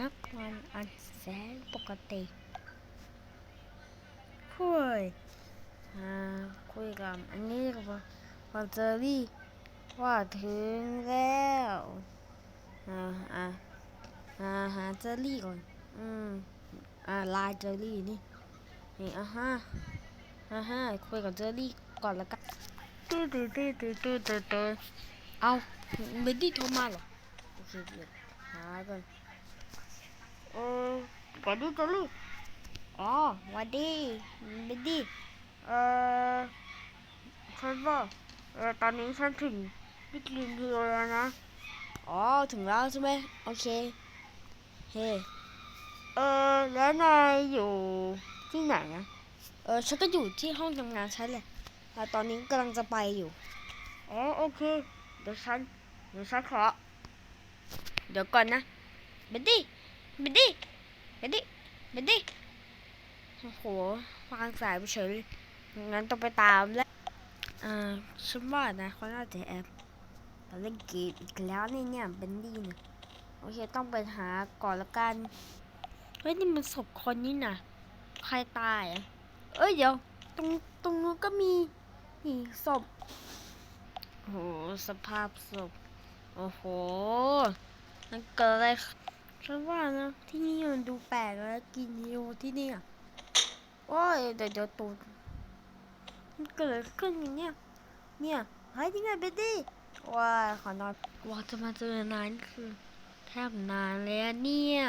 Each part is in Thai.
นักวันอันแสนปกติคุยอ่าคุยกับอันนี้กับกับเจอรี่ว่าถึงแล้วอ่าอ่าอ่าหาเจอรี่ก่อนอืมอ่าไลน์เจอรี่นี่นี่อ่าฮะอ่าฮะคุยกับเจอรี่ก่อนแล้วกันตื้อตื้อตื้อตื้อตื้อตื้อตื้อเอาไม่ได้โทรมาเหรอโอเคเดี๋ยวหาก่อน เออสวัสดีเจอรี่อ๋อสวัสดีบิดดี้เออฉันว่าเออตอนนี้ฉันถึงบิ๊กลินทีแล้วนะ อ๋อ ถึงแล้วใช่ไหมโอเค เฮ้เออแล้วนายอยู่ที่ไหนนะเออฉันก็อยู่ที่ห้องทำงานฉันแหละแต่ตอนนี้กำลังจะไปอยู่ อ๋อโอเค เดี๋ยวฉัน เดี๋ยวฉันขอ เดี๋ยวก่อนนะบิดดี้ บิดดี้บิดดี้บิดดี้โอ้โหวางสายไปเฉยงั้นต้องไปตามแล้วอ่าฉันว่านะเขาน่าจะแอบเราเล่นเกมอีกแล้วนี่เนี่ยเบนดี้เนี่ยโอเคต้องไปหาก่อนละกันเฮ้ยนี่มันศพคนนี่นะใครตายอะเอ้ยเดี๋ยว ตรงตรงนู้นก็มีนี่ศพโอ้โหสภาพศพโอ้โหมันเกิดอะได้ ฉันว่านะที่นี่มันดูแปลกแล้วกินโยที่นี่อะโอ้ยเดี๋ยวเดี๋ยวตูดมันเกิดอะไรขึ้นอย่างเนี้ยเนี่ยเฮ้ยยังไงเบดดี้ว้ายขอนอนว่าจะมาเจอนานคือแทบนานเลยอะเนี่ย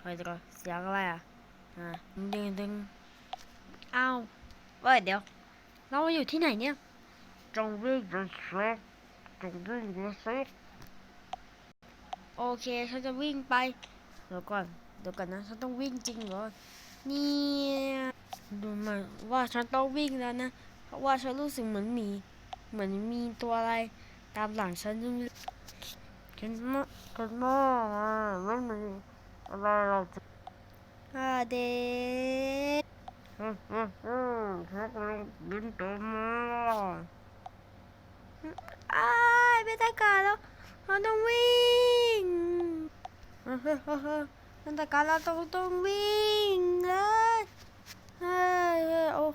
เฮ้ยเดี๋ยวก่อนเสียงอะไรอะอ่าดึงดึงอ้าวเว้ยเดี๋ยว เราอยู่ที่ไหนเนี่ยจงวิ่งไปสิจงวิ่งไปสิ โอเคฉันจะวิ่งไปเดี๋ยวก่อนเดี๋ยวก่อนนะฉันต้องวิ่งจริงเหรอเนี่ยดูเหมาว่าฉันต้องวิ่งแล้วนะเพราะว่าฉันรู้สึกเหมือนมีเหมือนมีตัวอะไรตามหลังฉันยังฉันมาฉันมาอะไม่มีอะไรเราจะอ่าเด็กอืมอืมอืมฉันกำลังบินตัวมาอ้ายไม่ได้การแล้วเราต้องวิ่งเฮ้ยเฮ้ยเฮ้ยเฮ้ย นั่นแต่การเราต้องต้องวิ่งเลยเฮ้ยเฮ้ยโอ้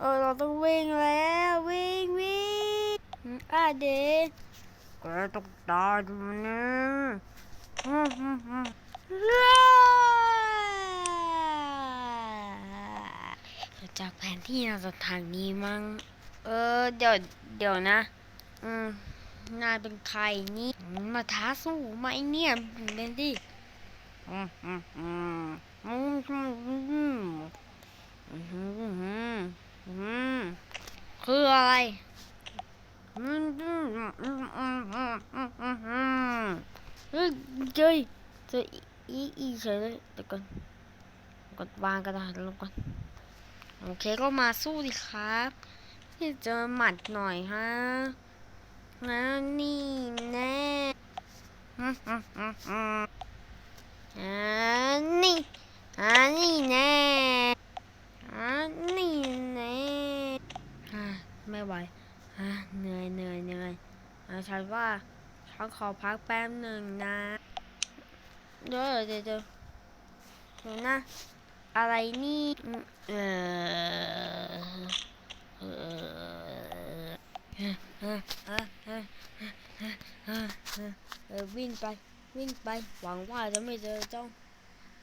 เออเราต้องวิ่งแล้ววิ่งวิ่งอืมอะเด็กแกต้องตายดูนะอืมอืมอืมจากแผนที่เราจะทางนี้มั้ง เออเดี๋ยวเดี๋ยวนะ อืม นายเป็นใครนี่ มาท้าสู้ไหมเนี่ยเบนดี้อืมอืมอืมอืมอืมอืมอืมคืออะไรอืมอืมอืมอืมอืมอืมอืมอืมเฮ้ยเจยเจออีอีเฉยเลยเดี๋ยวก่อนกดวางกระดาษลงก่อนโอเคก็มาสู้ดิครับที่เจอหมัดหน่อยฮะ นะนี่แน่อืมอืมอืมอืมอ่านี่อ่านี่แน่อ่านี่แน่ไม่ไหวเหนื่อยเหนื่อยเหนื่อยอาฉันว่าฉันขอพักแป๊บหนึ่งนะเดี๋ยวเดี๋ยวเดี๋ยวเดี๋ยวนะอะไรนี่เออ วิ่งไปวิ่งไปหวังว่าจะไม่เจอเจ้า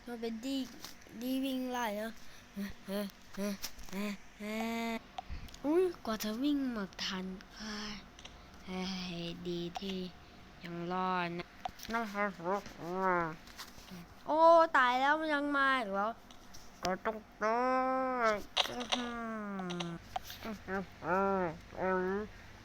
เจ้าเป็นดีดีวิ่งไล่นะเออเออเออเออเอออุ้ยกว่าจะวิ่งมาทันเอ้ดีที่ยังรอดนะน้องโอ้ตายแล้วมันยังมาอีกแล้วก็ต้องตายอื้อ